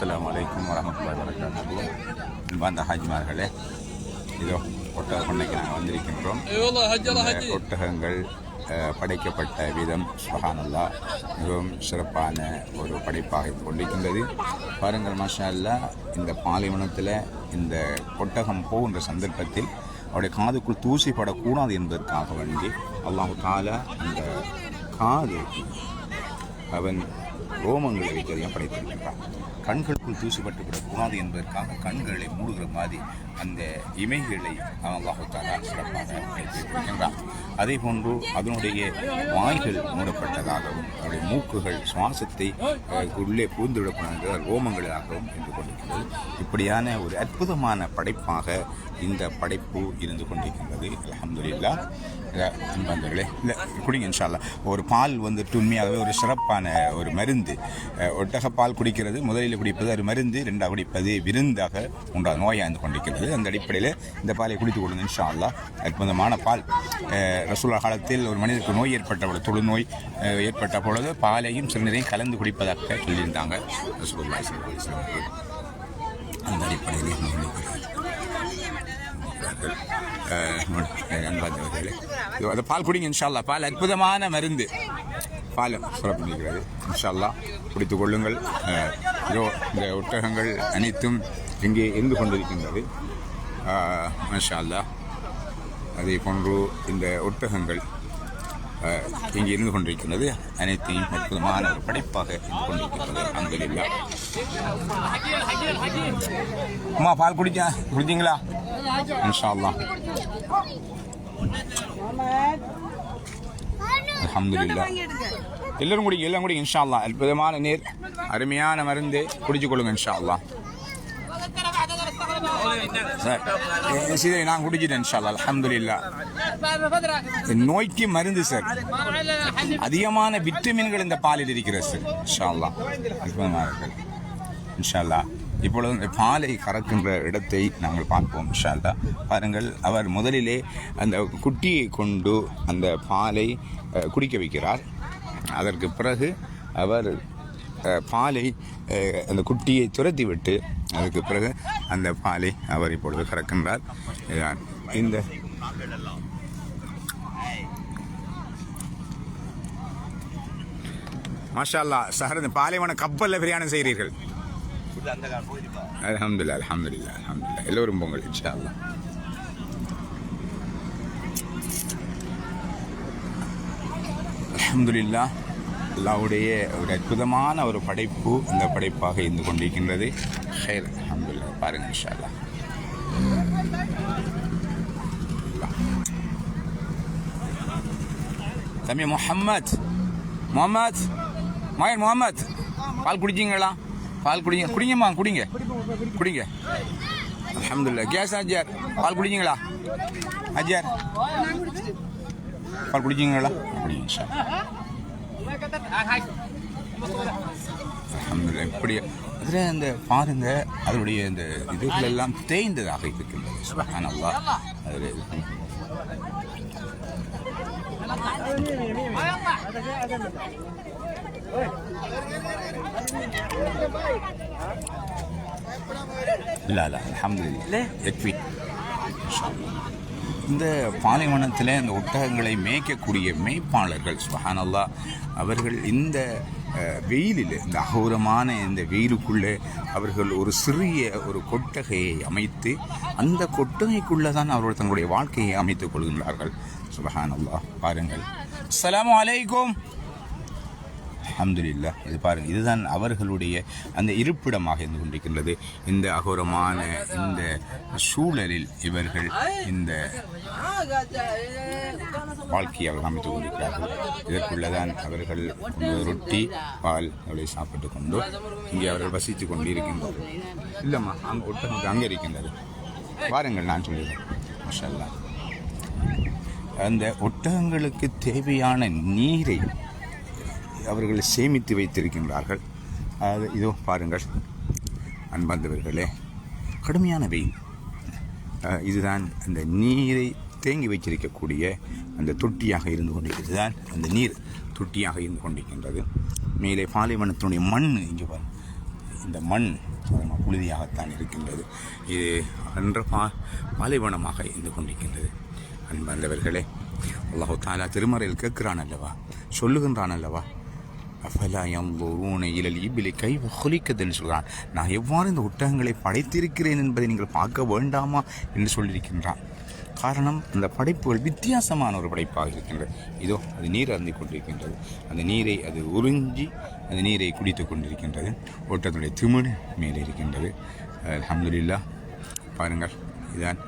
அஸ்லாம் வலைக்கம் வரமத்துல்லா வரகாத்து அன்பாந்த ஹாஜ்மார்களே இதோ ஒட்டக கொண்டைக்கு நாங்கள் வந்திருக்கின்றோம் ஒட்டகங்கள் படைக்கப்பட்ட விதம் சுஹானல்லா மிகவும் சிறப்பான ஒரு படைப்பாக கொண்டிருக்கின்றது. பாருங்கள் மாஷா அல்லா இந்த பாலைவனத்தில் இந்த ஒட்டகம் போகின்ற சந்தர்ப்பத்தில் அவருடைய காதுக்குள் தூசிப்படக்கூடாது என்பதற்காக வேண்டி அல்லாஹு காலா அந்த காது அவன் ரோமங்களை வைக்கிறதையும் படைத்திருக்கின்றான். கண்களுக்குள் தூசுப்பட்டு விடக்கூடாது என்பதற்காக கண்களை மூடுகிற மாதிரி அந்த இமைகளை அவன் அல்லாஹாலா சிறப்பாக வைத்திருக்கின்றான் அதே போன்று அதனுடைய வாய்கள் மூடப்பட்டதாகவும் அதனுடைய மூக்குகள் சுவாசத்தை உள்ளே புகுந்து ரோமங்களாகவும் இருந்து கொண்டிருக்கிறது. இப்படியான ஒரு அற்புதமான படைப்பாக இந்த படைப்பு இருந்து கொண்டிருக்கின்றது. அலமதுல்லா அன்பர்களே இல்லை குடிங்க இன்ஷால்லா ஒரு பால் வந்துட்டு உண்மையாகவே ஒரு சிறப்பான ஒரு மருந்து. ஒட்டக பால் குடிக்கிறது முதலில் குடிப்பது அது மருந்து ரெண்டாக குடிப்பது விருந்தாக உண்டாக நோயாந்து கொண்டிருக்கிறது. அந்த அடிப்படையில் இந்த பாலை குடித்து கொடுங்க இன்ஷா அல்லாஹ் அற்புதமான பால். ரசூலா காலத்தில் ஒரு மனிதருக்கு நோய் ஏற்பட்ட பொழுது தொழுநோய் நோய் ஏற்பட்ட பொழுது பாலையும் சிறுநீரையும் கலந்து குடிப்பதாக சொல்லியிருந்தாங்க ரசூலுல்லாஹி அந்த அடிப்படையில் நண்பர்கள் அன்பாந்தவர்களே இதோ அந்த பால் குடிங்க இன்ஷால்லா பால் அற்புதமான மருந்து. பால் சொல்லப்படுகிறது இன்ஷால்லா குடித்து கொள்ளுங்கள். இதோ இந்த ஒட்டகங்கள் அனைத்தும் இங்கே இருந்து கொண்டிருக்கின்றது. அஹ், அதே போன்று இந்த ஒட்டகங்கள் இங்கே இருந்து கொண்டிருக்கின்றது. அனைத்தையும் அற்புதமான ஒரு படைப்பாக இருந்து கொண்டிருக்கின்றது. அங்கிலில்லா அம்மா பால் குடிச்சா குடிச்சிங்களா இன்ஷா அல்லாஹ் அல்ஹம்துலில்லாஹ். எல்லாரும் குடி எல்லாம் குடி இன்ஷா அல்லா அற்புதமான நீர் அருமையான மருந்து குடிச்சு கொள்ளுங்க இன்ஷா அல்லாஹ் சார் சரி நான் குடிச்சிட்டேன் இன்ஷா அல்லாஹ் அல்ஹம்துலில்லாஹ் நோய்க்கு மருந்து சார். அதிகமான விட்டமின்கள் இந்த பாலில் இருக்கிறது சார். இன்ஷா அல்லாஹ் அற்புதமாக இருக்கு இன்ஷா அல்லாஹ் இப்பொழுது அந்த பாலை கறக்கின்ற இடத்தை நாங்கள் பார்ப்போம் ஷால்டா பாருங்கள் அவர் முதலிலே அந்த குட்டியை கொண்டு அந்த பாலை குடிக்க வைக்கிறார். அதற்கு பிறகு அவர் பாலை அந்த குட்டியை துரத்தி விட்டு அதுக்கு பிறகு அந்த பாலை அவர் இப்பொழுது கறக்கின்றார். இதுதான் இந்த மாஷா அல்லா சஹர் இந்த பாலைவன கப்பலில் பிரயாணம் செய்கிறீர்கள். அல்ஹம்துலில்லாஹ் அல்ஹம்துலில்லாஹ் அல்ஹம்துலில்லாஹ் எல்லோரும் பொங்கல் இன்ஷா அல்லாஹ் அல்ஹம்துலில்லாஹ் அல்லாஹ்வுடைய ஒரு அற்புதமான ஒரு படைப்பு இந்த படைப்பாக இருந்து கொண்டிருக்கின்றது. ஹைர் அல்ஹம்துலில்லாஹ் பாருங்க இன்ஷா அல்லாஹ் தம்பி முஹம்மத் முகமத் மகன் முகமத் பால் குடிச்சிங்களா பால் குடிங்க. குடிங்கம்மா குடிங்க. குடிங்க. அல்ஹம்துலில்லாஹ். கேஸ் அஜார் பால் குடிச்சிங்களா அஜார் பால் குடிச்சிங்களா குடிங்க இன்ஷா அல்ஹம்துலில்லாஹ். இப்படி அதில் அந்த பாருங்க அதனுடைய இந்த இதுகள் எல்லாம் தேய்ந்ததாக இருக்கின்றது. சுபஹானல்லாஹ். அதில் இல்லை இல்லை அலமதுல்ல எக்வி இந்த பாலைவனத்தில் இந்த ஒட்டகங்களை மேய்க்கக்கூடிய மேய்ப்பாளர்கள் சுஹானல்லா அவர்கள் இந்த வெயிலில் இந்த அகோரமான இந்த வெயிலுக்குள்ளே அவர்கள் ஒரு சிறிய ஒரு கொட்டகையை அமைத்து அந்த கொட்டகைக்குள்ளே தான் அவர்கள் தங்களுடைய வாழ்க்கையை அமைத்துக் கொள்கின்றார்கள். சுபஹானல்லா பாருங்கள். அலாம் வலைக்கும் அல்ஹம்துலில்லாஹ். இது பாருங்கள் இதுதான் அவர்களுடைய அந்த இருப்பிடமாக இருந்து கொண்டிருக்கின்றது. இந்த அகோரமான இந்த சூழலில் இவர்கள் இந்த வாழ்க்கையை அவர்கள் அமைத்துக் கொண்டிருக்கிறார்கள். இதற்குள்ளதான் அவர்கள் ரொட்டி பால் அவளை சாப்பிட்டு கொண்டு இங்கே அவர்கள் வசித்து கொண்டு இருக்கின்றார்கள் இல்லைம்மா அங்கே ஒட்டகம் அங்கே இருக்கின்றது வாருங்கள் நான் சொல்லுகிறேன் மஷல்லா அந்த ஒட்டகங்களுக்கு தேவையான நீரை அவர்கள் சேமித்து வைத்திருக்கின்றார்கள். அது இதோ பாருங்கள் அன்பார்ந்தவர்களே கடுமையான வெயில். இதுதான் அந்த நீரை தேங்கி வைத்திருக்கக்கூடிய அந்த தொட்டியாக இருந்து கொண்டிருக்கிறது. தான் அந்த நீர் தொட்டியாக இருந்து கொண்டிருக்கின்றது. மேலே பாலைவனத்தினுடைய மண் இங்கே பாருங்கள் இந்த மண் புழுதியாகத்தான் இருக்கின்றது. இது அன்ற பா பாலைவனமாக இருந்து கொண்டிருக்கின்றது. அன்பந்தவர்களே அல்லாஹு தாலா திருமறையில் கேட்கிறான் அல்லவா? சொல்லுகின்றான் அல்லவா? அஃபலா யன்துரூன இலல் இபிலி கை ஹுலிக்கத்னு சொல்கிறான். நான் எவ்வாறு இந்த ஒட்டகங்களை படைத்திருக்கிறேன் என்பதை நீங்கள் பார்க்க வேண்டாமா என்று சொல்லியிருக்கின்றான். காரணம் அந்த படைப்புகள் வித்தியாசமான ஒரு படைப்பாக இருக்கின்றது. இதோ அது நீர் அருந்தி கொண்டிருக்கின்றது. அந்த நீரை அது உறிஞ்சி அந்த நீரை குடித்து கொண்டிருக்கின்றது. ஒட்டத்தினுடைய திமிழ் மேலே இருக்கின்றது. அல்ஹம்துலில்லாஹ். பாருங்கள் இதுதான்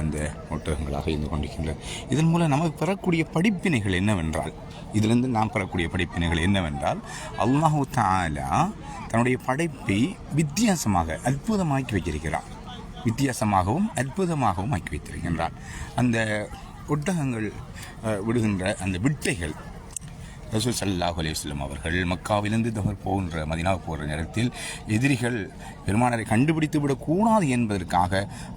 அந்த ஒட்டகங்களாக இருந்து கொண்டிருக்கின்றன. இதன் மூலம் நமக்கு பெறக்கூடிய படிப்பினைகள் என்னவென்றால் இதிலிருந்து நாம் பெறக்கூடிய படிப்பினைகள் என்னவென்றால் அல்லாஹு தாலா தன்னுடைய படைப்பை வித்தியாசமாக அற்புதமாக்கி வைத்திருக்கிறார். வித்தியாசமாகவும் அற்புதமாகவும் ஆக்கி வைத்திருக்கின்றார். அந்த ஒட்டகங்கள் விடுகின்ற அந்த விட்டைகள் ரசூல் சல்லாஹ் அலையம் அவர்கள் மக்காவிலிருந்து தகர் போகின்ற மதினா போகிற நேரத்தில் எதிரிகள் பெருமானரை கண்டுபிடித்து விடக்கூடாது என்பதற்காக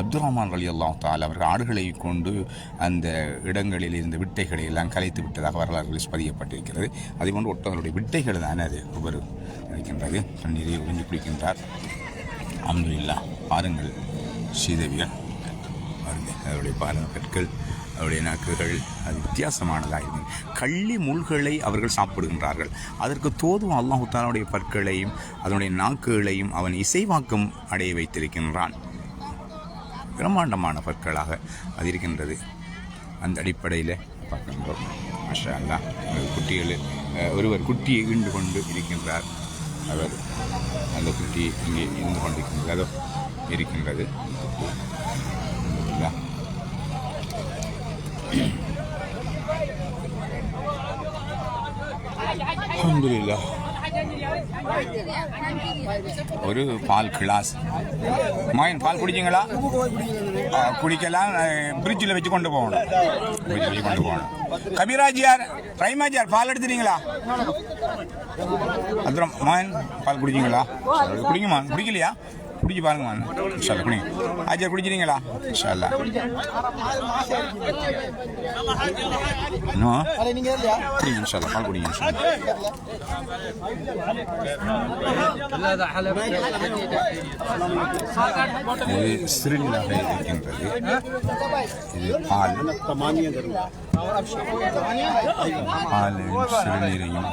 அப்துல் ரஹ்மான் அலி அல்லாஹ் தால் அவர்கள் ஆடுகளை கொண்டு அந்த இடங்களில் இருந்த விட்டைகளை எல்லாம் கலைத்து விட்டதாக வரலாறுகளில் பதியப்பட்டிருக்கிறது. அதேபோன்று ஒட்டங்களுடைய விட்டைகள் தானே அது ஒவ்வொரு இருக்கின்றது தண்ணீரை உறிஞ்சி பிடிக்கின்றார் அம்துல்லா பாருங்கள் சீதவியல் பாருங்கள் அவருடைய பாருங்கள் கற்கள். அவருடைய நாக்குகள் அது வித்தியாசமானதாக இருக்கும் கள்ளி முள்களை அவர்கள் சாப்பிடுகின்றார்கள். அதற்கு தோதும் அல்லாஹுத்தாலாவுடைய பற்களையும் அதனுடைய நாக்குகளையும் அவன் இசைவாக்கம் அடைய வைத்திருக்கின்றான். பிரம்மாண்டமான பற்களாக அது இருக்கின்றது. அந்த அடிப்படையில் பார்க்கின்றோம். மாஷா அல்லா குட்டிகள் ஒருவர் குட்டியை ஈண்டு கொண்டு இருக்கின்றார். அவர் அந்த குட்டி இங்கே இருந்து கொண்டிருக்கின்றதோ. இருக்கின்றது. அல்ஹம்துலில்லாஹ். ஒரு பால் கிளாஸ் மாயன் பால் குடிச்சிங்களா குடிக்கலாம் பிரிட்ஜில் வச்சு கொண்டு போகணும் வச்சு கொண்டு போகணும் கபிராஜியார் ரைமாஜியார் பால் எடுத்துட்டீங்களா அப்புறம் மாயன் பால் குடிச்சிங்களா குடிங்கம்மா குடிக்கலையா குடிச்சு பாருங்க மான் குடிங்க ஆஜியார் குடிச்சிட்டீங்களா? சார் இன்னும் குடிங்க இன்ஷால்லா பால் குடிங்க இது சிறுநீராக இருக்கின்றது. இது பால். பால் சிறுநீரையும்.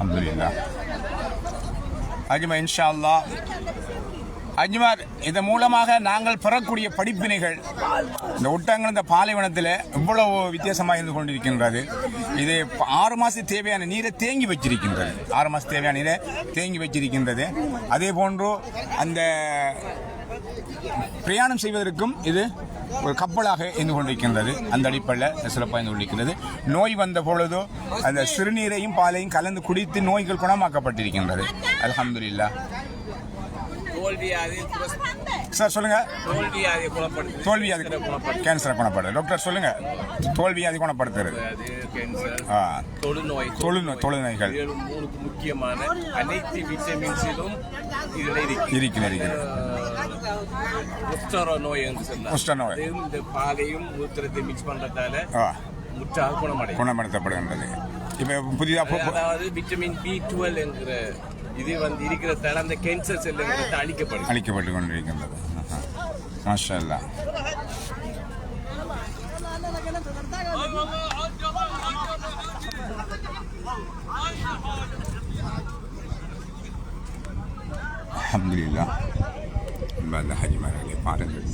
அல்ஹம்துலில்லாஹ் அஜ்மா இன்ஷா அல்லாஹ் அஜ்மார் இதன் மூலமாக நாங்கள் பெறக்கூடிய படிப்பினைகள் இந்த ஒட்டங்கள் இந்த பாலைவனத்தில் இவ்வளவு வித்தியாசமாக இருந்து கொண்டிருக்கின்றது. இது ஆறு மாதம் தேவையான நீரை தேங்கி வச்சிருக்கின்றது. ஆறு மாதத்து தேவையான நீரை தேங்கி வச்சிருக்கின்றது. அதே போன்று அந்த பிரயாணம் செய்வதற்கும் இது ஒரு கப்பலாக இருந்து கொண்டிருக்கின்றது. அந்த அடிப்படையில் சிறப்பாக இருந்து கொண்டிருக்கிறது நோய் வந்த பொழுதோ அந்த சிறுநீரையும் பாலையும் கலந்து குடித்து நோய்கள் குணமாக்கப்பட்டிருக்கின்றது. அலமதுல்லா தோல்வியாதி சார் சொல்லுங்க. தோல்வியாதி குணப்படுத்துது. தோல்வியாதி கேன்சரை குணப்படுது. டாக்டர் சொல்லுங்க. தோல்வியாதி குணப்படுத்துறது. அது கேன்சர் ஆ. தொழுநோய் தொழுநோய். தொழுநோய்கள். மூணுக்கு முக்கியமான அனைத்து விட்டமின்ஸிலும் இதுல இருக்கு இருக்கிற இருக்கிற குஷ்டரோ நோய் குஷ்டநோய். அது இந்த பாலையும் மூத்திரத்தை மிக்ஸ் பண்றதால ஆ. முற்றாக குணமடையும் குணப்படுத்தப்படுகின்றது. இப்போ புதிதாக அதாவது விட்டமின் பி டுவெல் என்கிற இது வந்து இருக்கிறதால அந்த கேன்சர் செல்லுங்கிறது அழிக்கப்படும் அழிக்கப்பட்டு கொண்டிருக்கின்றது மாஷா அல்லா அல்ஹம்துலில்லாஹ் அந்த ஹஜிமார்களை பாருங்கள்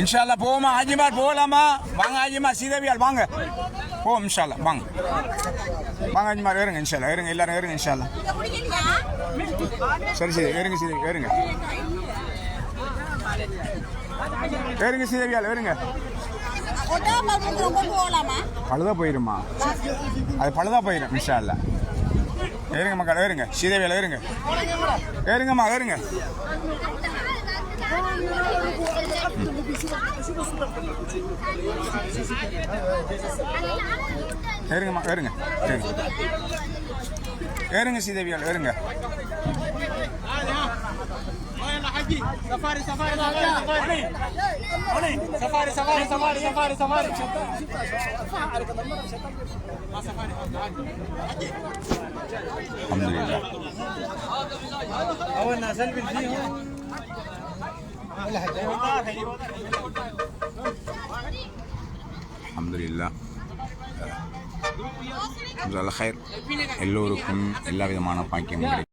இன்ஷால்லா போவோமா ஹாஜிமார் போகலாமா வாங்க ஹாஜிமார் சீதவியால் வாங்க போவோம் இன்ஷால்லா வாங்க வாங்க ஹாஜிமார் ஏறுங்க இன்ஷால்லா ஏறுங்க எல்லாரும் ஏறுங்க இன்ஷால்லா சரி சரி ஏறுங்க சரி ஏறுங்க ஏறுங்க சீதவியால் ஏறுங்க ஒட்டா பல்புக்கு கொண்டு போகலாமா பழுதா போயிருமா? அது பழுதா போயிடும் மிஷா இல்ல ஏறுங்க மக்கள் ஏறுங்க. சீதவியால் ஏறுங்க. ஏறுங்கம்மா ஏறுங்க. ஏறுங்கம்மா ஏறுங்க. ஏறுங்க ஏறுங்க சீதவியால் ஏறுங்க. அல்ஹம்துலில்லாஹ் அல்ஹம்துலில்லாஹ் ஜஸாக்கல்லாஹ் ஹைர் எல்லோருக்கும் எல்லா விதமான பாக்கியம் கிடைக்கும்